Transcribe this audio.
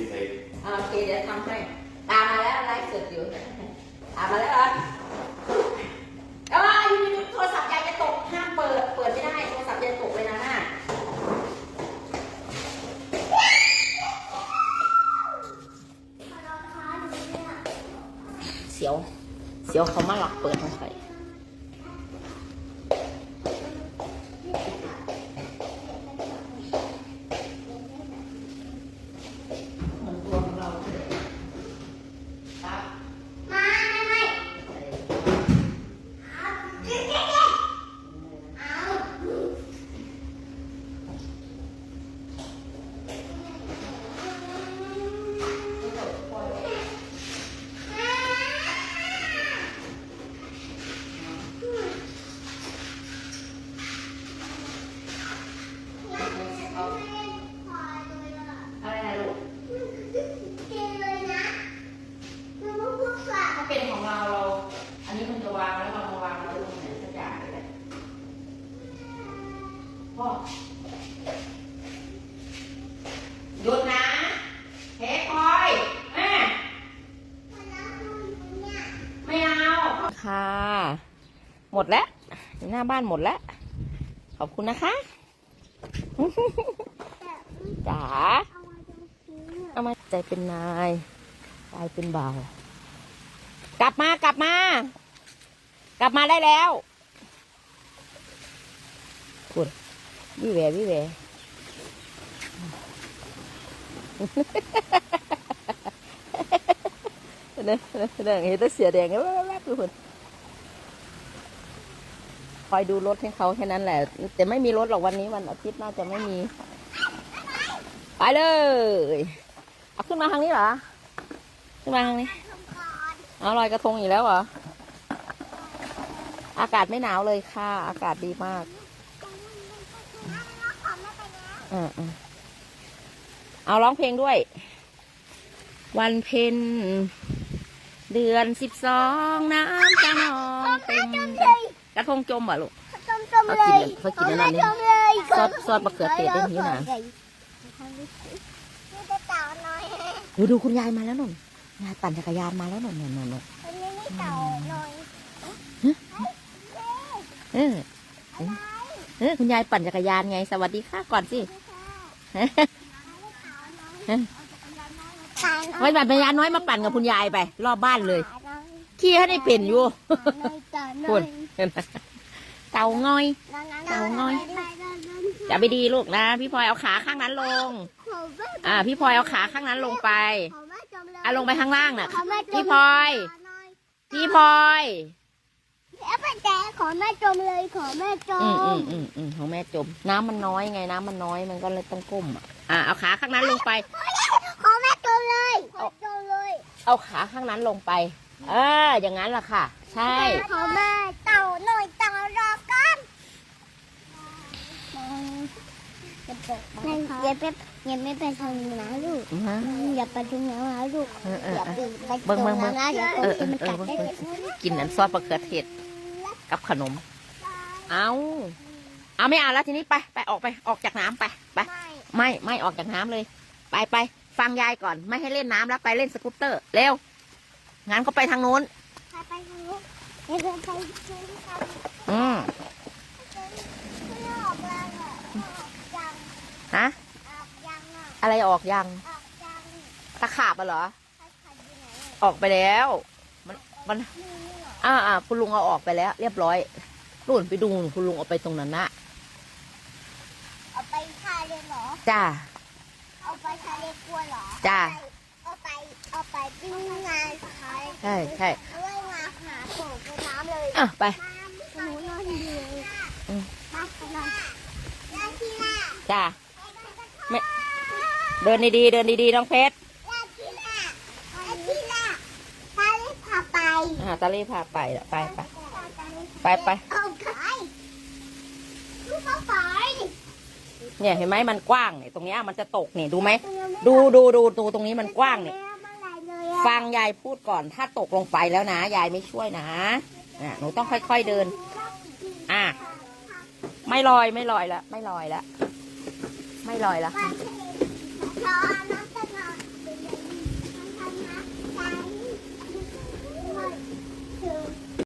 ำให้ ตามมาแล้วไลฟ์สดอยู่ ตามมาแล้วเหรอเอ้ยโทรศัพท์ยายจะตกห้ามเปิด เปิดไม่ได้ โทรศัพท์ยายตกเลยนะน่ะเสียว เสียวเขามาหลักเปิดมาใส่มันตัวของเราครับ มาไม่ไม่เอาเจ๊เจ๊เจ๊เอา อะไรนะลูก กินเลยนะมันก็พูดฝาก ถ้าเป็นของเราเรา อันนี้มันจะวางแล้วเรามาวางไว้ตรงไหนสักอย่างเลยแหละ พ่อหยุดนะเฮ้คอยแม่ไม่เอาค่ะ หมดแล้ว หน้าบ้านหมดแล้ว ขอบคุณนะคะจ๋าเอามาใจเป็นนายกลายเป็นเบากลับมากลับมา กลับมาได้แล้วคุณ วิแววิแวเด้อเด้อเด้อเห็นแต่เสียแดงแว๊บๆทุกคนคอยดูรถให้เขาแค่นั้นแหละ แต่ไม่มีรถหรอกวันนี้วันอาทิตย์น่าจะไม่มี ไปเลยเอาขึ้นมาทางนี้เหรอ ขึ้นมาทางนี้ทำก่อนเอาลอยกระทงอีกแล้วเหรอ อากาศไม่หนาวเลยค่ะ อากาศดีมาก แล้วขอไม่ไปแล้ว อืมอืมเอาร้องเพลงด้วย วันเพ็ญเดือนสิบสองน้ำจะนองเต็มกระทงจมเหรอลูกต้มต้มเลยเขากินเขากินอันนั้นนี่ต้มเลยซอสซอสมะเขือเทศด้วยนี่นะนี่จะเต่าน้อยดูดูคุณยายมาแล้วนุ่นยายปั่นจักรยานมาแล้วนุ่นนุ่นนุ่นนุ่นอันนี้ไม่เต่าน้อยเออ เออคุณยายปั่นจักรยานไง สวัสดีค่ะก่อนสิไว้ปั่นจักรยานน้อยมาปั่นกับคุณยายไป รอบบ้านเลย ขี้ให้ได้เป็นอยู่คุณเต่าง้อยจะไปดีลูกนะ พี่พลอยเอาขาข้างนั้นลง อ่า พี่พลอยเอาขาข้างนั้นลงไปอะลงไปข้างล่างน่ะ พี่พลอย พี่พลอยแล้วไปแจ ขอแม่จมเลยขอแม่จอืมอืมมอืมอืมของแม่จม น้ำมันน้อยไงน้ำมันน้อยมันก็เลยต้องก้มอะอ่าเอาขาข้างนั้นลงไป ขอแม่จมเลยขอจมเลยเอาขาข้างนั้นลงไปเอออย่างนั้นล่ะค่ะ ใช่ ขอแม่เต่าหน่อยเต่ารอกันอย่าไปอย่าไม่ไปทางนะลูกฮะอย่าไปทางนะลูกเออเอออย่าเออไปไปเบิ่งเบิ่งเบิ่งนะอย่าเออไปเออมันเอกัอดเบิ่งได้เบิ่งกินอันซอสมะเขือเทศ กับขนม เอาเอาไม่เอาแล้วทีนี้ไปไปออกไปออกจากน้ำไปไปไม่ไม่ไม่ออกจากน้ำเลย ไปไปฟังยายก่อนไม่ให้เล่นน้ำแล้วไปเล่นสกูตเตอร์เร็วงั้นก็ไปทางนู้นไปไปทางนู้นไปเดินไปเดินไปอืมไม่ออกแล้วอะออกยังฮะออกยังอะอะไรออกยังออกยังตะขาบอะเหรอใครขัดอยู่ไหนอะออกไปแล้ว มันมันนี่นี่เหร ออ่าอ่าคุณลุงเอาออกไปแล้ว เรียบร้อยนู่นไปดูคุณลุงเอาไปตรงนั้นนะเอาไปทะเลเหรอจ้าเอาไปทะเลกลัวเหรอจ้าเอาไปเอาไปวิ่งงานทะเลใช่ใช่ด้วยมาหาโผล่ไปน้ำเลยอะไปหนูนอนอยู่อืมมาไปนอนยาทีละจ้าไม่เดินดีๆเดินดีๆน้องเพชร ยาทีละยาทีละทะเลพาไป อ่าตาลีพาไปละไปไปไปไปเอาไปลูกเอาไปเนี่ยเห็นไหมมันกว้างเนี่ยตรงเนี้ยมันจะตกเนี่ยดูไหมดูดูดูดูตรงนี้มันกว้างเนี่ยฟังยายพูดก่อนถ้าตกลงไปแล้วนะ ยายไม่ช่วยนะอะหนูต้องค่อยๆเดิน อะไม่ลอยไม่ลอยแล้วไม่ลอยแล้วไม่ลอยแล้วรอนะ